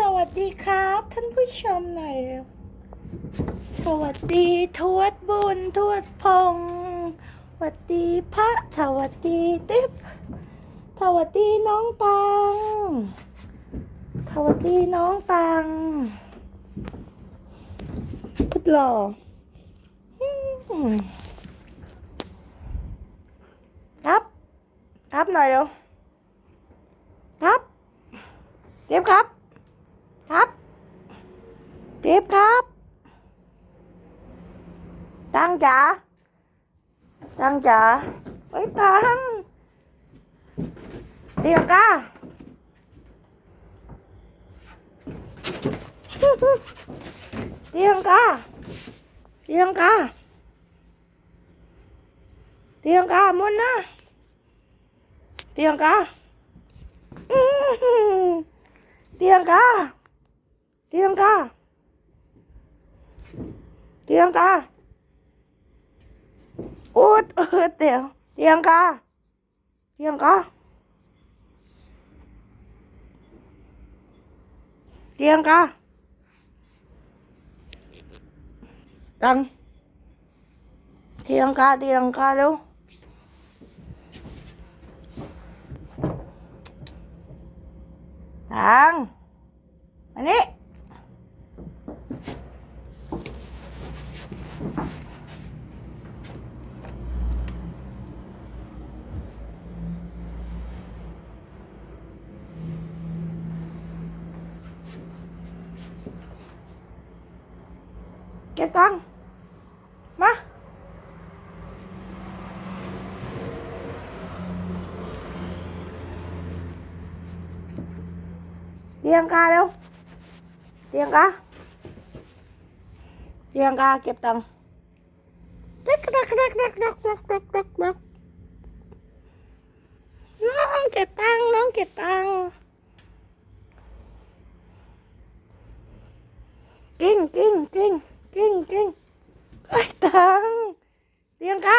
สวัสดีครับ ท่านผู้ชมหน่อย สวัสดีทวดบุญทวดพงสวัสดีพระสวัสดีติ๊บสวัสดีน้องตังสวัสดีน้องตังพุดหล่อครับครับหน่อยเร็วครับเจ็บครับครับ เจ็บครับ ตังจ๋า ตังจ๋าไอ้ยตังเตียงกาเตียงกาเตียงกาเตียงกามุนนะเตียงกาอื้อหือเตียงกาเตียงกา เตียงกาอุดเออเตียงเตียงกาเตียงกาเตียงกาตังเตียงกาเตียงกาเร็วตังอันนี้ ก็บตังค์มาเตียงกาเร็วเตียงกาเตียงกาเก็บตังค์เด็กเด็กเด็กเด็กเด็กเด็กเด็กดักดักน้องเก็บตังค์น้องเก็บตังค์กิ้งกิ้งกิ้ง กิ้งกิ้งไอ้ยตังค์เตียงกา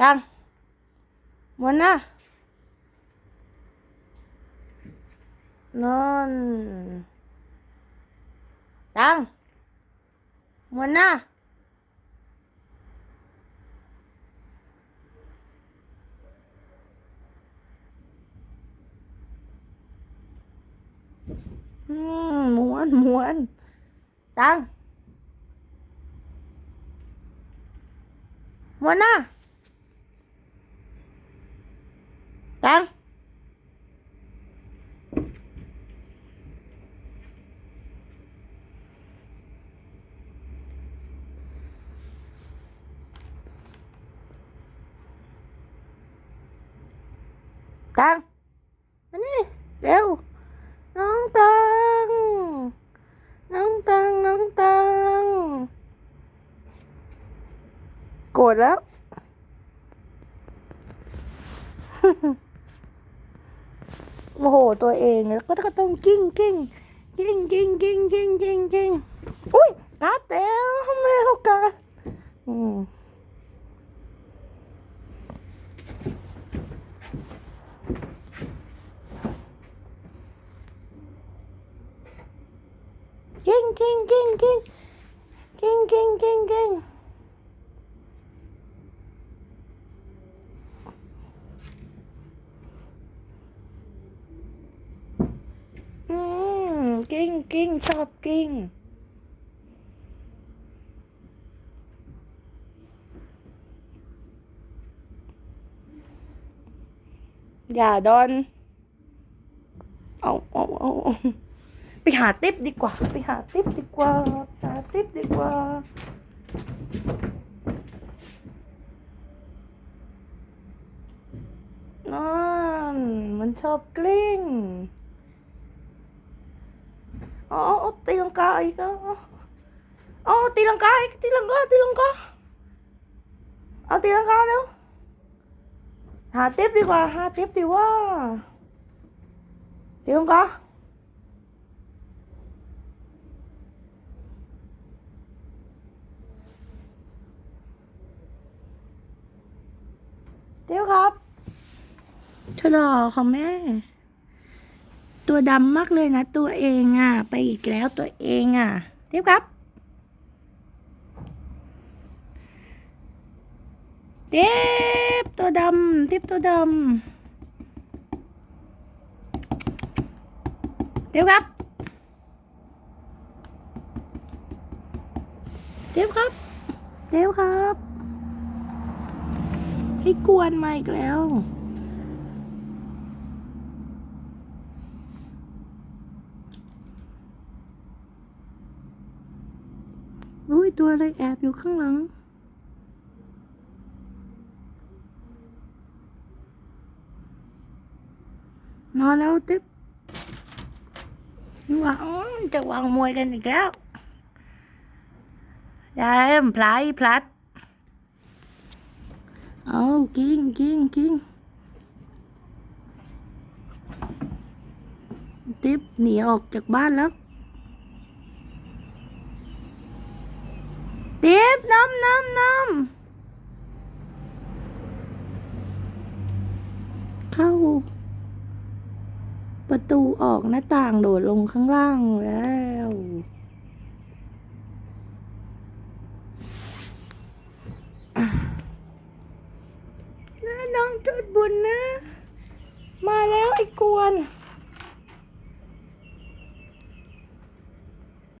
ตังค์หมดนะนอนตังค์หมดนะ มม้วนม้วนตังค์หมดนะตังค์ตังค์มานี่เร็ว น้องตัง น้องตัง น้องตัง โกรธแล้ว โมโหตัวเองแล้วก็ต้องกิ้งกิ้งกิ้งกิ้งกิ้งกิ้งกิ้งกิ้งอุ้ยกัดเต็มทำไมเขากัดอืมกิ้งกิ้งกิ้งกิ้งกิ้งกิ้งกิ้งกิ้งอืม กิ้งกิ้งชอบกิ้งอย่าดอนเอาเอาเอาไปหาติ๊บดีกว่า ไปหาติ๊บดีกว่าหาติ๊บดีกว่านั่นมันชอบกลิ้ง อ๋อเอาตีลังกาอีกอ๋อตีลังกาอีกตีลังกาตีลังกาเอาตีลังกาเร็วหาติ๊บดีกว่าหาติ๊บดีว่าตีลังกาเดี๋ยวครับชะลอของแม่ ตัวดำมากเลยนะตัวเองอะ ไปอีกแล้วตัวเองอะเทียบครับเทียบตัวดำเทียบตัวดำเทียบครับเทียบครับเทียบครับ ให้กวนมาอีกแล้ว ตัวอะไรแอบอยู่ข้างหลัง นอนแล้วติ๊บหวังจะวางมวยกันอีกแล้วยายมพลายพลัด เอากิ้งกิ้งกิ้งติ๊บหนีออกจากบ้านแล้ว ติ๊บน้ำน้ำน้ำ เข้า ประตูออกหน้าต่างโดดลงข้างล่างแล้วน้าน้องจุดบุญนะ มาแล้วไอ้กวน